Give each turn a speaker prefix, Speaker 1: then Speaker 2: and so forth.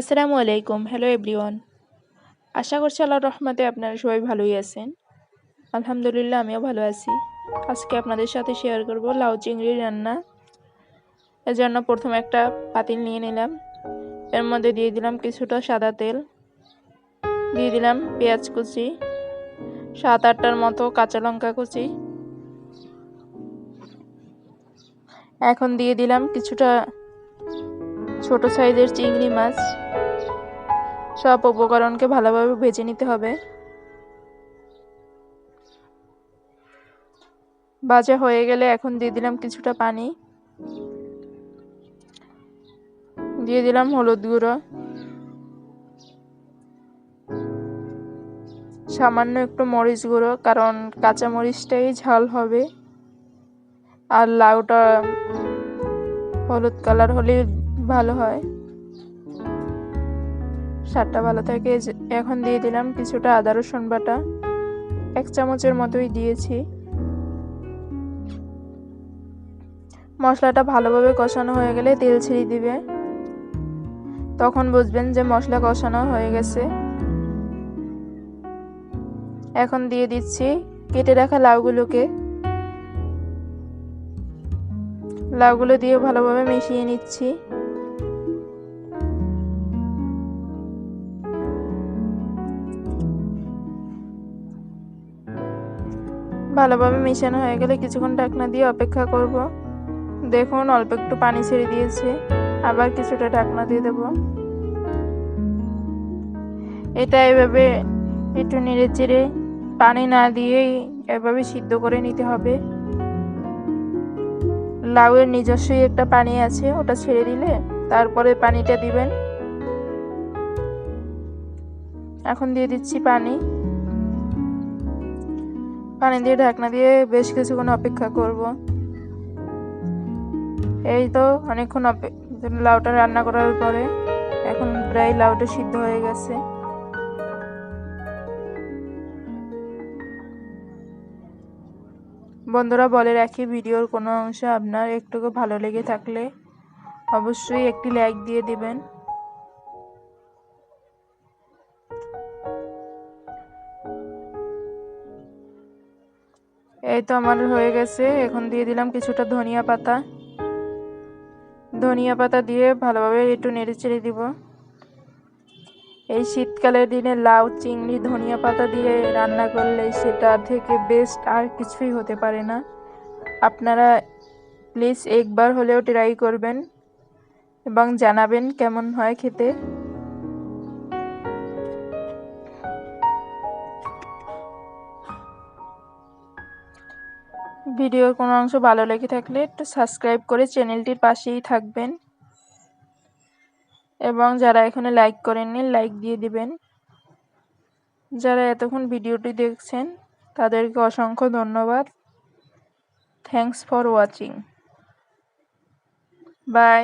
Speaker 1: আসসালামু আলাইকুম hello everyone আশা করছি আল্লাহর রহমতে আপনারা সবাই ভালোই আছেন। আলহামদুলিল্লাহ, আমিও ভালো আছি। আজকে আপনাদের সাথে শেয়ার করব লাউ চিংড়ি রান্না। এর জন্য প্রথমে একটা পাতিল নিয়ে নিলাম। এর মধ্যে দিয়ে দিলাম কিছুটা সাদা তেল। দিয়ে দিলাম পেঁয়াজ কুচি। সাত আটটার মতো কাঁচা লঙ্কা কুচি। এখন দিয়ে দিলাম কিছুটা ছোট সাইজের চিংড়ি মাছ। সব উপকরণকে ভালোভাবে ভেজে নিতে হবে। ভাজা হয়ে গেলে এখন দিয়ে দিলাম কিছুটা পানি। দিয়ে দিলাম হলুদ গুঁড়ো। সামান্য একটু মরিচ গুঁড়ো, কারণ কাঁচা মরিচটাই ঝাল হবে। আর লাউটা হলুদ কালার হলে ভালো হয়। স্বাদটা ভালো থাকে এখন দিয়ে দিলাম কিছুটা আদা, রসুন বাটা। এক চামচের মতোই দিয়েছি। মশলাটা ভালোভাবে কষানো হয়ে গেলে তেল ছেড়ে দিবে। তখন বুঝবেন যে মশলা কষানো হয়ে গেছে। এখন দিয়ে দিচ্ছি কেটে রাখা লাউগুলোকে। লাউগুলো দিয়ে ভালোভাবে মিশিয়ে নিচ্ছি। ভালোভাবে মেশানো হয়ে গেলে কিছুক্ষণ ঢাকনা দিয়ে অপেক্ষা করব। দেখুন, অল্প একটু পানি ছেড়ে দিয়েছে। আবার কিছুটা ঢাকনা দিয়ে দেব। এটা এভাবে একটু নেড়ে চেড়ে পানি না দিয়েই এভাবে সিদ্ধ করে নিতে হবে। লাউয়ের নিজস্বই একটা পানি আছে, ওটা ছেড়ে দিলে তারপরে পানিটা দিবেন। এখন দিয়ে দিচ্ছি পানি। পানি দিয়ে ঢাকনা দিয়ে বেশ কিছুক্ষণ অপেক্ষা করব। এই তো অনেকক্ষণ লাউটা রান্না করার পরে এখন প্রায় লাউটা সিদ্ধ হয়ে গেছে। বন্ধুরা, বলে রাখি, ভিডিওর কোনো অংশ আপনার একটুকু ভালো লেগে থাকলে অবশ্যই একটি লাইক দিয়ে দিবেন। এই তো আমার হয়ে গেছে। এখন দিয়ে দিলাম কিছুটা ধনিয়া পাতা। ধনিয়া পাতা দিয়ে ভালোভাবে একটু নেড়ে চেড়ে দিব। এই শীতকালের দিনে লাউ, চিংড়ি, ধনিয়া পাতা দিয়ে রান্না করলে সেটা থেকে বেস্ট আর কিছুই হতে পারে না। আপনারা প্লিজ একবার হলেও ট্রাই করবেন এবং জানাবেন কেমন হয় খেতে। ভিডিওর কোনো অংশ ভালো লেগে থাকলে একটু সাবস্ক্রাইব করে চ্যানেলটির পাশেই থাকবেন। এবং যারা এখানে লাইক করেননি লাইক দিয়ে দিবেন। যারা এতক্ষণ ভিডিওটি দেখছেন, তাদেরকে অসংখ্য ধন্যবাদ। Thanks for watching by